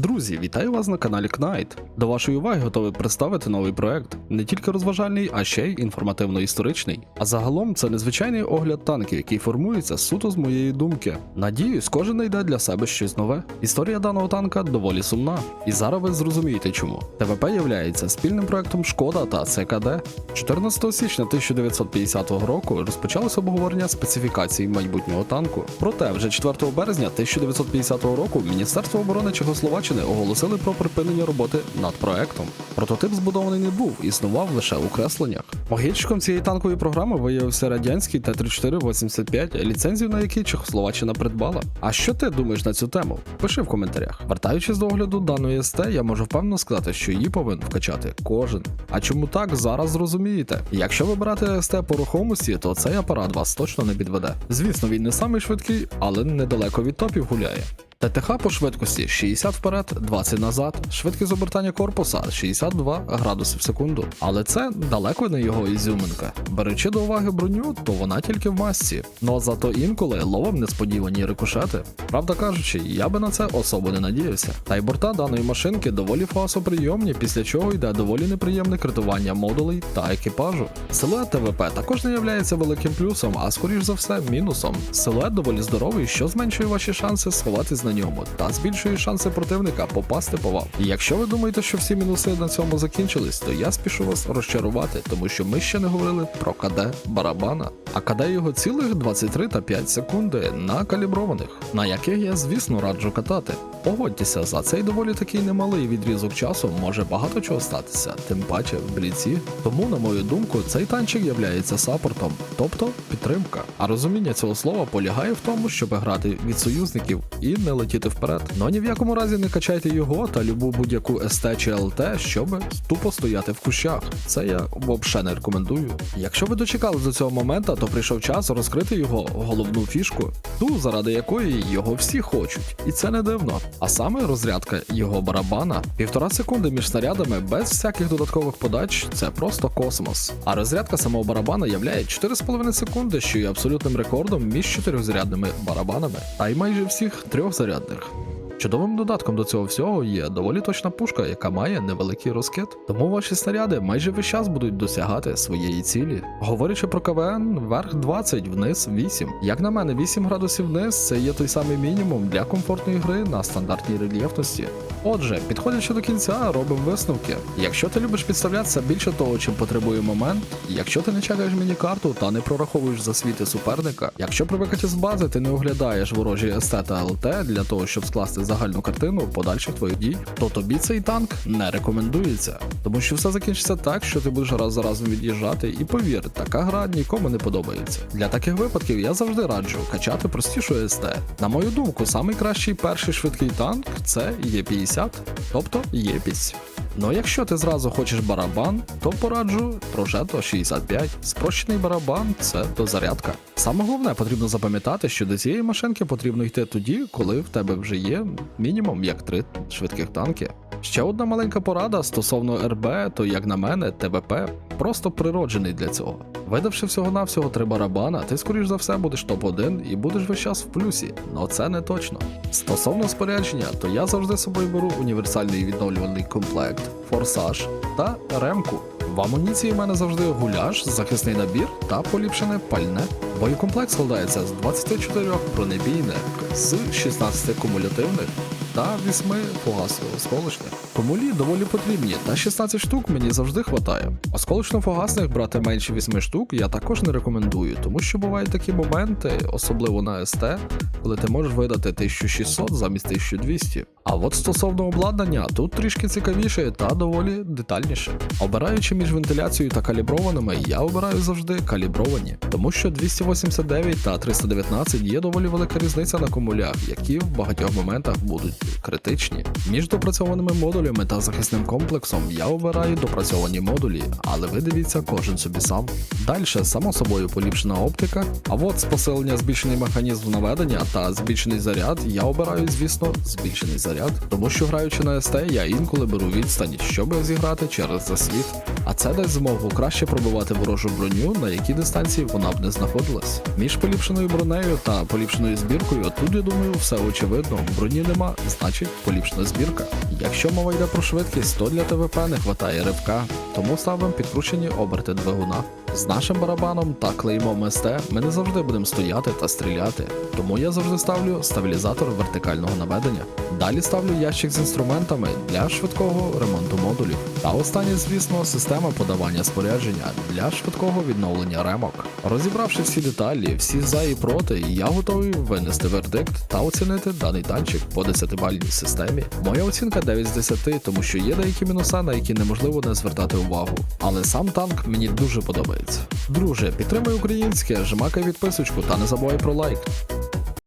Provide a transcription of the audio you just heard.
Друзі, вітаю вас на каналі Knight. До вашої уваги готовий представити новий проект. Не тільки розважальний, а ще й інформативно-історичний. А загалом це незвичайний огляд танків, який формується суто з моєї думки. Надіюсь, кожен знайде для себе щось нове. Історія даного танка доволі сумна. І зараз ви зрозумієте чому. ТВП являється спільним проектом Шкода та ЦКД. 14 січня 1950 року розпочалося обговорення специфікацій майбутнього танку. Проте вже 4 березня 1950 року Міністерство оборони Чехословаччини оголосили про припинення роботи над проектом. Прототип збудований не був, існував лише у кресленнях. Могильчиком цієї танкової програми виявився радянський Т-34-85, ліцензію на який Чехословаччина придбала. А що ти думаєш на цю тему? Пиши в коментарях. Вертаючись до огляду даної СТ, я можу впевнено сказати, що її повинен вкачати кожен. А чому так, зараз зрозумієте. Якщо вибирати СТ по рухомості, то цей апарат вас точно не підведе. Звісно, він не самий швидкий, але недалеко від топів гуляє. ТТХ по швидкості 60 вперед, 20 назад, швидкість обертання корпуса 62 градуси в секунду. Але це далеко не його ізюминка. Беручи до уваги броню, то вона тільки в масці. Ну а зато інколи ловив несподівані рикошети. Правда кажучи, я би на це особо не надіявся. Та й борта даної машинки доволі фасоприйомні, після чого йде доволі неприємне критування модулей та екіпажу. Силует ТВП також не являється великим плюсом, а скоріш за все мінусом. Силует доволі здоровий, що зменшує ваші шанси сховатись на ньому та збільшує шанси противника попасти по вам. Якщо ви думаєте, що всі мінуси на цьому закінчились, то я спішу вас розчарувати, тому що ми ще не говорили про КД барабана. А КД його цілих 23 та 5 секунди на каліброваних, на яких я, звісно, раджу катати. Погодьтеся, за цей доволі такий немалий відрізок часу може багато чого статися, тим паче в бліці. Тому, на мою думку, цей танчик являється саппортом, тобто підтримка. А розуміння цього слова полягає в тому, щоб грати від союзників і не летіти вперед. Ну ні в якому разі не качайте його та любу будь-яку СТ чи ЛТ, щоб тупо стояти в кущах. Це я взагалі не рекомендую. Якщо ви дочекали до цього моменту, то прийшов час розкрити його головну фішку, ту, заради якої його всі хочуть. І це не дивно. А саме розрядка його барабана півтора секунди між снарядами без всяких додаткових подач це просто космос. А розрядка самого барабана являє 4,5 секунди, що є абсолютним рекордом між чотирьохзарядними барабанами, та й майже всіх трьохзарядних. Чудовим додатком до цього всього є доволі точна пушка, яка має невеликий розкид. Тому ваші снаряди майже весь час будуть досягати своєї цілі. Говорячи про КВН, вверх 20, вниз 8. Як на мене, 8 градусів вниз це є той самий мінімум для комфортної гри на стандартній рельєфності. Отже, підходячи до кінця, робимо висновки. Якщо ти любиш підставлятися більше того, чим потребує момент, якщо ти не чекаєш міні-карту та не прораховуєш засвіти суперника, якщо при викаті з бази ти не оглядаєш ворожі СТ та ЛТ для того, щоб скласти загальну картину подальших твоїх дій, то тобі цей танк не рекомендується. Тому що все закінчиться так, що ти будеш раз за разом від'їжджати, і повір, така гра нікому не подобається. Для таких випадків я завжди раджу качати простішу СТ. На мою думку, найкращий перший швидкий танк це Є50, тобто Єпісь. Ну якщо ти зразу хочеш барабан, то пораджу Progetto 65. Спрощений барабан це дозарядка. Саме головне потрібно запам'ятати, що до цієї машинки потрібно йти тоді, коли в тебе вже є мінімум як три швидких танки. Ще одна маленька порада стосовно РБ, то як на мене, ТБП просто природжений для цього. Видавши всього-навсього три барабана, ти скоріш за все будеш топ-1 і будеш весь час в плюсі, але це не точно. Стосовно спорядження, то я завжди собою беру універсальний відновлювальний комплект, форсаж та ремку. В амуніції в мене завжди гуляш, захисний набір та поліпшене пальне. Боєкомплект складається з 24 бронебійних, з 16 кумулятивних та 8 фугасово-осколочних. Кумулі доволі потрібні, та 16 штук мені завжди хватає. Осколочно-фугасних брати менше 8 штук я також не рекомендую, тому що бувають такі моменти, особливо на СТ, коли ти можеш видати 1600 замість 1200. А от стосовно обладнання, тут трішки цікавіше та доволі детальніше. Обираючи між вентиляцією та каліброваними, я обираю завжди калібровані, тому що 289 та 319 є доволі велика різниця на кумулях, які в багатьох моментах будуть критичні. Між допрацьованими модулями та захисним комплексом я обираю допрацьовані модулі, але ви дивіться кожен собі сам. Далі, само собою, поліпшена оптика. А от з посилення збільшений механізм наведення та збільшений заряд, я обираю, звісно, збільшений заряд, тому що граючи на СТ, я інколи беру відстань, щоб зіграти через засвіт. А це дасть змогу краще пробивати ворожу броню, на якій дистанції вона б не знаходилась. Між поліпшеною бронею та поліпшеною збіркою, тут я думаю, все очевидно. Броні нема значить поліпшена збірка. Якщо мова йде про швидкість, то для ТВП не вистачає ривка, тому ставимо підкручені оберти двигуна. З нашим барабаном та клеймом СТ ми не завжди будемо стояти та стріляти, тому я завжди ставлю стабілізатор вертикального наведення. Далі ставлю ящик з інструментами для швидкого ремонту модулів. Та останнє, звісно, система подавання спорядження для швидкого відновлення ремок. Розібравши всі деталі, всі за і проти, я готовий винести вердикт та оцінити даний танчик по 10-бальній системі. Моя оцінка 9 з 10, тому що є деякі мінуса, на які неможливо не звертати увагу. Але сам танк мені дуже подобається. Друже, підтримай українське, жмакай відписочку та не забувай про лайк.